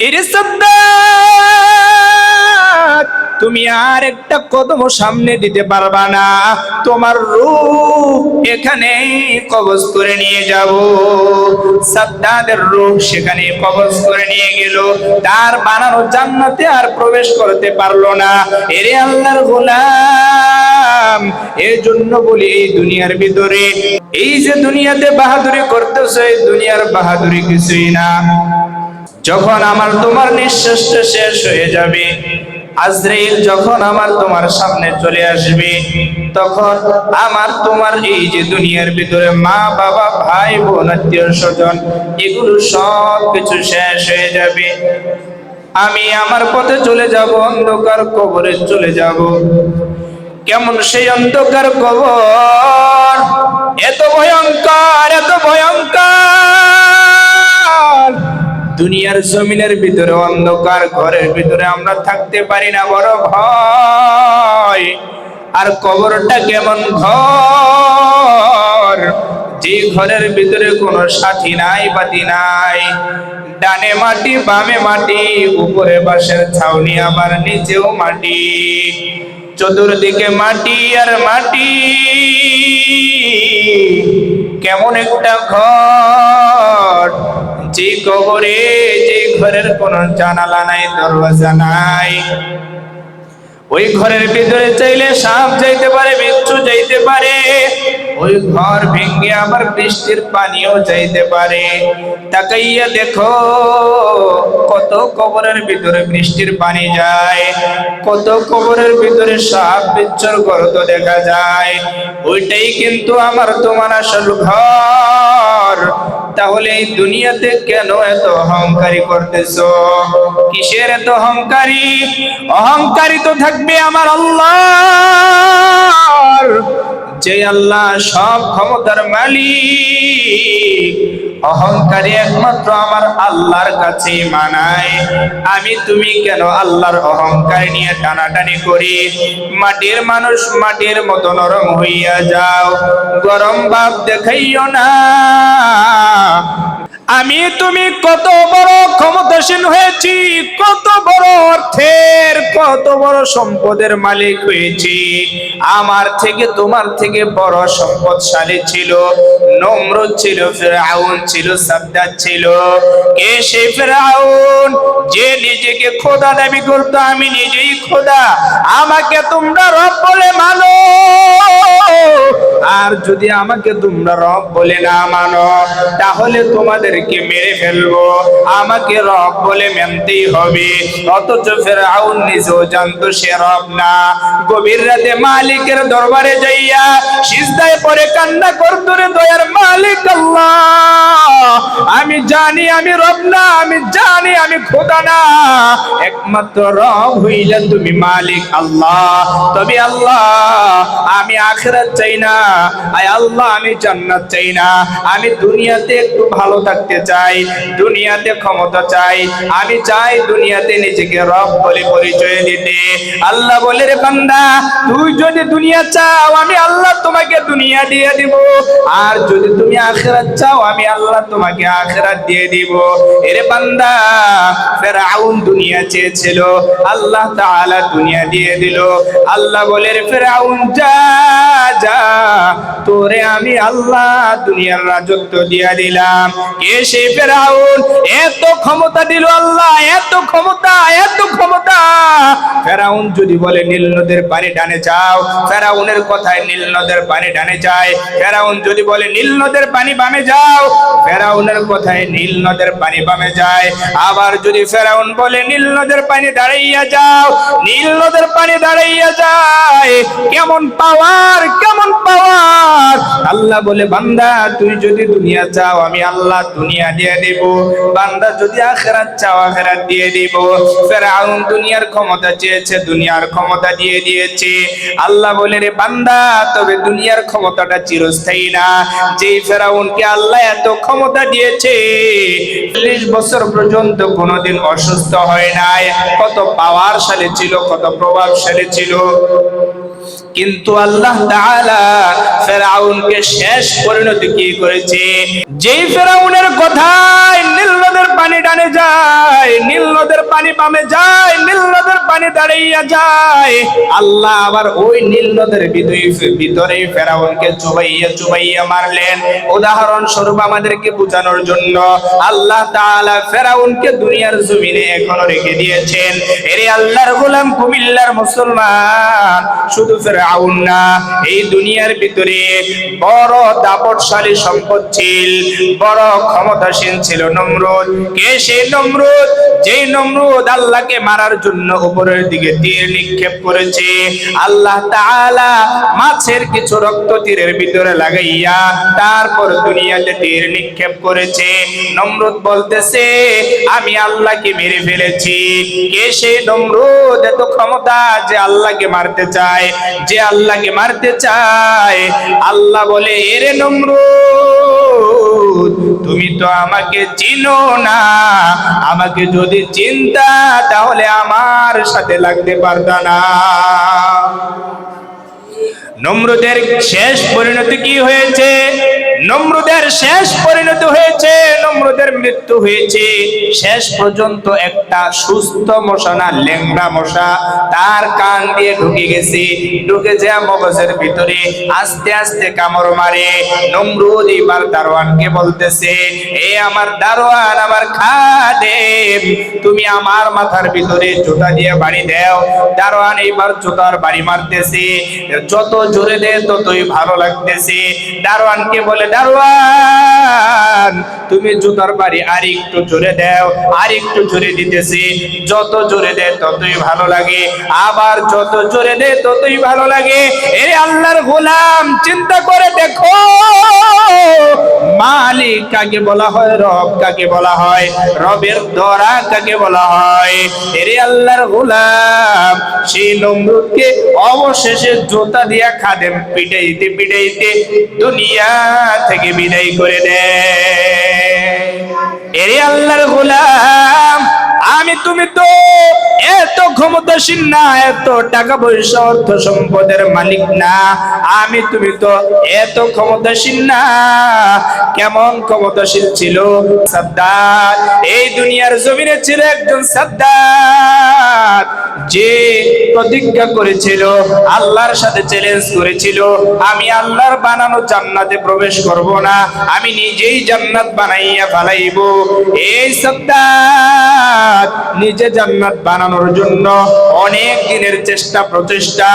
এরে তুমি আর একটা কদম সামনে দিতে পারবা না। তোমার রূপ এখানে কবজ করে নিয়ে যাব। সাদ্দাদের রূপ সেখানে কবজ করে নিয়ে গেল। তার বানানো জান্নাতে আর প্রবেশ করতে পারল না। এরে আল্লাহর গোলাম এই জন্য বলি এই দুনিয়ার ভিতরে, এই যে দুনিয়াতে বাহাদুরি করতেছে, এই দুনিয়ার বাহাদুরি কিছুই না। যখন আমার তোমার নিঃশ্বাসটা শেষ হয়ে যাবে, আজরাইল যখন আমার তোমার সামনে চলে আসবে, তখন আমার তোমার এই যে দুনিয়ার ভিতরে মা, বাবা, ভাই, বোন, আত্মীয় স্বজন, এগুলো সব কিছু শেষ হয়ে যাবে। আমি আমার পথে চলে যাব, অন্ধকার কবরে চলে যাব। কেমন সেই অন্ধকার কবর? এত ভয়ঙ্কর! দুনিয়ার জমিনের ভিতরে অন্ধকার, ঘরের ভিতরে আমরা থাকতে পারি না, বড় ভয়। আর কবরটা কেমন ঘর? যে ঘরের ভিতরে কোনো সাথী নাই, বাতি নাই। ডানে মাটি, বামে মাটি, উপরে বাঁশের ছাউনি, আবার নিচেও মাটি। চতুর্দিকে মাটি আর মাটি। কেমন একটা ঘর। যে কবরে, যে ঘরের কোনো জানালা নাই, দরওয়াজা নাই। ওই ঘরের ভিতরে চাইলে সাপ যাইতে পারে মৃত্যু যাইতে পারে। ওই ঘর ভেঙে আবার বৃষ্টির পানিও যাইতে পারে। তাকাইয়া দেখো, কত কবরের ভিতরে বৃষ্টির পানি যায়, কত কবরের ভিতরে সাপ বিচ্ছুর গর্ত দেখা যায়। ওইটাই কিন্তু আমার তোমার আসল ঘর। তাহলে এই দুনিয়াতে কেন এত অহংকারী করতেছ? কিসের এত অহংকারী? অহংকারী তো থাকবে আমার আল্লাহ যে আল্লাহ সব ক্ষমতার মালিক। অহংকারী একমাত্র আমার আল্লাহর কাছে মানায়। আমি তুমি কেন আল্লাহর অহংকার নিয়ে টানাটানি করি? মাটির মানুষ মাটির মতো নরম হইয়া যাও। গরম ভাব দেখাইও না। আমি তুমি কত বড় ক্ষমতাসীন হয়েছি, কত বড় অর্থের, কত বড় সম্পদের মালিক হয়েছি। আমার থেকে তোমার থেকে বড় সম্পদশালী ছিল নম্র ছিল, ফেরাউন ছিল সাদ্দার ছিল। কে সে ফেরাউন? যে নিজেকে খোদা দাবি করতো, আমি নিজেই খোদা। আমাকে তোমরা রব বলে মানো। আর যদি আমাকে তোমরা রব বলে না মানো, তাহলে তোমাদেরকে মেরে ফেলব। আমাকে রব বলে মানতেই হবে। অথচ ফেরাউন নিজেও জানতো সে রব না। গভীর রাতে মালিকের দরবারে যাইয়া সিজদায় পরে কান্না করতো রে দয়ার মালিক আল্লাহ। আমি জানি আমি রব না, আমি জানি আমি খোদা না। একমাত্র রব হইলে তুমি মালিক আল্লাহ। তবে আল্লাহ, আমি আখেরাত চাই না। আয় আল্লাহ, আমি জান্নাত চাই না। আমি দুনিয়াতে একটু ভালো থাকতে চাই, দুনিয়াতে ক্ষমতা চাই। আমি চাই দুনিয়াতে নিজেকে রব বলে পরিচয় দিতে। আল্লাহ বলে, রে বান্দা, তুই যদি দুনিয়া চাও, আমি আল্লাহ তোমাকে দুনিয়া দিয়ে দিব। আর যদি তুমি আখেরাত চাও, আমি আল্লাহ তোমাকে আখেরাত দিয়ে দিব। এরে বান্দা ফেরাউন দুনিয়া চেয়েছিল, আল্লাহ তাআলা দুনিয়া দিয়ে দিল। আল্লাহ বলে ফেরাউন, যা যা, তোরে আমি আল্লাহ দুনিয়ার রাজত্ব দিয়া দিলাম। কে সেই ফেরাউন, এত ক্ষমতা দিল আল্লাহ। এত ক্ষমতা এত ক্ষমতা। ফেরাউন যদি বলে, নীল নদের পানি ডানে যাও। ফেরাউনের কথায় নীল নদের পানি ডানে যায়। ফেরাউন যদি বলে, নীল নদের পানি বামে যাও। ফেরাউনের কথায় নীল নদের পানি বামে যায়। আবার যদি ফেরাউন বলে, নীল নদের পানি দাঁড়াইয়া যাও। নীল নদের পানি দাঁড়াইয়া যায়। কেমন পাওয়ার কেমন পাওয়ার। আল্লাহ বলে, বান্দা, তুই যদি দুনিয়া চাও, আমি আল্লাহ দুনিয়া দিয়ে দেব। বান্দা যদি আখেরাত চাও, আখেরাত দিয়ে দিব। ফেরাউন দুনিয়ার ক্ষমতা চেয়েছে, দুনিয়ার ক্ষমতা দিয়ে দিয়েছে। আল্লাহ বলে, রে বান্দা, তবে দুনিয়ার ক্ষমতাটা চিরস্থায়ী না। যেই ফেরাউনকে আল্লাহ এত ক্ষমতা দিয়েছে, চল্লিশ বছর পর্যন্ত কোনোদিন অসুস্থ হয় নাই। কত পাওয়ারশালী ছিল, কত প্রভাবশালী ছিল। কিন্তু আল্লাহ তাআলা ফেরাউনকে শেষ পরিণতি কি করেছে? যেই ফেরাউনের কথায় নীল নদের পানি ডানে যায়, নীল নদের পানি বামে যায়, নীল নদের পানি দাঁড়াইয়া যায়। আল্লাহ আবার ওই নীল নদের ভিতরে ফেরাউনকে চুবাইয়া চুবাইয়া মারলেন। উদাহরণ স্বরূপ আমাদেরকে বোঝানোর জন্য আল্লাহ তাআলা ফেরাউনকে দুনিয়ার জমিনে এখনও রেখে দিয়েছেন। এরে আল্লাহর গোলাম কুমিল্লার মুসলমান, শুধু ফেরাউন না, এই দুনিয়ার ভিতরে বড় দাপটশালী সম্পদ ছিল। বড় ক্ষমতাসীন ছিল নমরুদ। কে সেই নমরুদ? যেই নমরুদ আল্লাহকে মারার জন্য উপরের দিকে তীর নিক্ষেপ করেছে। আল্লাহ তাআলা মাছের কিছু রক্ত তীরের ভিতরে লাগাইয়া তারপর দুনিয়াতে তীর নিক্ষেপ করেছে। নমরুদ বলতেছে, আমি আল্লাহকে মেরে ফেলেছি। কে সেই নমরুদ? এত ক্ষমতা যে আল্লাহকে মারতে চায়। যে আল্লাহকে মারতে চায়, আল্লাহ বলে, এরে নমরুদ তুমি তো আমাকে চিনো না। আমাকে যদি চিন্তা, তাহলে আমার সাথে লাগতে পারত না। নম্রদের শেষ পরিণতি কি হয়েছে? নমরুদের শেষ পরিণতি হয়েছে, নমরুদের মৃত্যু হয়েছে। শেষ পর্যন্ত একটা সুস্থ মশা না ল্যাংড়া মশা তার কান দিয়ে ঢুকে গেছে। ঢুকে যায় মগজের ভিতরে, আস্তে আস্তে কামড় মারে। নমরুদ এবার দারোয়ানকে বলতেছে, এ আমার দারোয়ান, আমার খাদেম, তুমি আমার মাথার ভিতরে জুতা দিয়ে বাড়ি দাও। দারোয়ান এইবার জুতার বাড়ি মারতেছে, যত জোরে দে, ততই ভালো লাগতেছে। দারোয়ানকে বলে দারোয়ান, তুমি জুতার বাড়ি আর একটু জোরে দাও আর একটু জোরে দিতেছে। যত জোরে দে ততই ভালো লাগে। আবার যত জোরে দে ততই ভালো লাগে। এ আল্লাহর গোলাম, চিন্তা করে দেখো। মালিক কাকে বলা হয়, রব কাকে বলা হয়, রবের দরা কাকে বলা হয়? এরে আল্লাহর গোলাম, সেই নমরুদকে অবশেষে জোতা দিয়া খাদেম পিটাইতে পিটাইতে দুনিয়া থেকে বিদায় করে দেয় এরে আল্লাহর গোলাম, আমি তুমি তো এত ক্ষমতাসীন না, এত টাকা পয়সা, অর্থ সম্পদের মালিক না, আমি তুমি তো এত ক্ষমতাসীন না। কেমন ক্ষমতাশীল ছিল? সাদ্দাত। এই দুনিয়ার জমিনে ছিল একজন সাদ্দাত। যে প্রতিজ্ঞা করেছিল, আল্লাহর সাথে চ্যালেঞ্জ করেছিল, আমি আল্লাহর বানানো জান্নাতে প্রবেশ করব না, আমি নিজেই জান্নাত বানাইয়া ফালাইব। এই সাদ্দাত নিজে জান্নাত বানানোর জন্য অনেক দিনের চেষ্টা, প্রচেষ্টা।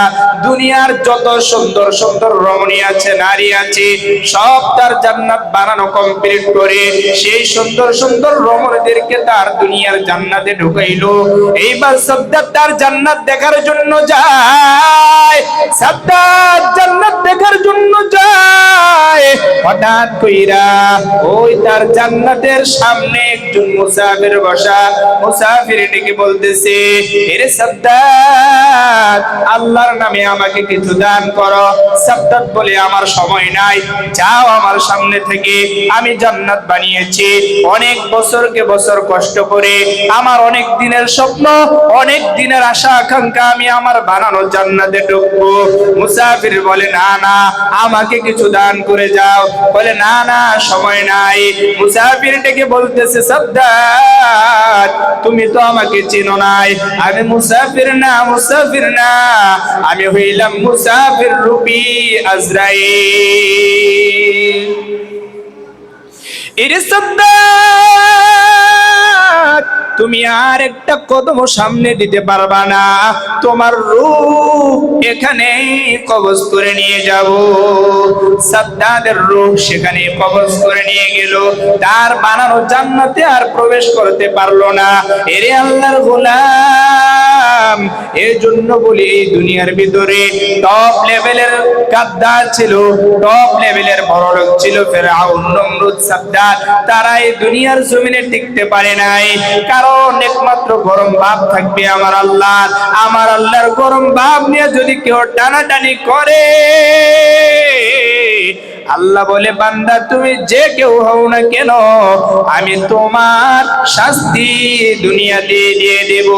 দুনিয়ার যত সুন্দর সুন্দর রমণী আছে, নারী আছে, সব তার জান্নাত বানানো কমপ্লিট করে সেই সুন্দর সুন্দর রমণীদেরকে তার দুনিয়ার জান্নাতে ঢুকাইলো। এইবার সাদ্দাত তার জান্নাত দেখার জন্য যায় সাদ্দাত জান্নাত দেখার জন্য যায়। হঠাৎ কইরা ওই তার জান্নাতের সামনে একজন মুসাফির বসা, মুসাফির ডেকে বলতেছে, এরে সাদ্দাত আল্লাহর নামে আমাকে কিছু দান করো। সাদ্দাত বলে আমার সময় নাই, যাও আমার সামনে থেকে, আমি জান্নাত বানিয়েছি। অনেক বছরকে বছর কষ্ট করে, আমার অনেক দিনের স্বপ্ন, অনেক দিনের আশা আকাঙ্ক্ষা, আমি আমার বানানো জান্নাতে ঢুকবো। মুসাফির বলে, না না, আমাকে কিছু দান করে যাও। বলে, না না, সময় নাই। মুসাফির ডেকে বলতেছে সাদ্দাত তুমি তো আমাকে চিনো নাই। আমি মুসাফির না মুসাফির না, আমি হইলাম মুসাফির রূপী আজরাইল। এরে সাদ্দাত তুমি আর একটা কদম সামনে দিতে পারবা না। তোমার রূপ এখানে কবজ করে নিয়ে যাব। সাদ্দাদের রূপ সেখানে কবজ করে নিয়ে গেল। তার বানানো জান্নাতে আর প্রবেশ করতে পারল না। এরে আল্লাহর গোলাম এই জন্য বলি এই দুনিয়ার ভিতরে টপ লেভেলের গাদ্দার ছিল টপ লেভেলের বড়লোক ছিল ফেরাউন, নমরুদ সাদ্দার তারা এই দুনিয়ার জমিনে টিকতে পারে নাই। কারণ একমাত্র গরম ভাব থাকবে আমার আল্লাহ আমার আল্লাহর গরম ভাব নিয়ে যদি কেউ টানাটানি করে, আল্লাহ বলে, বান্দা, তুমি যে কেউ হও না কেন, আমি তোমার শাস্তি দুনিয়া দিয়ে দিয়ে দেব।